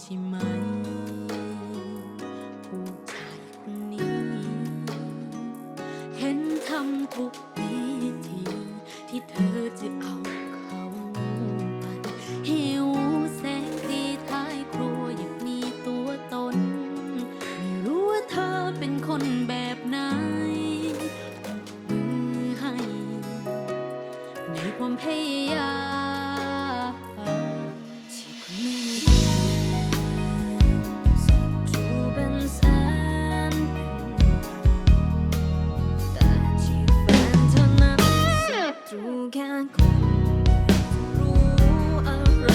ใช่ไหม ผู้ชายคนนี้ เห็นทำทุกวิธีที่เธอจะเอาเขาไปหิวแสงสีท้ายครัวอยากมีตัวตน ไม่รู้ว่าเธอเป็นคนแบบไหนมือให้ ในความพยายาม แค่คนรู้อะไร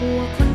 我困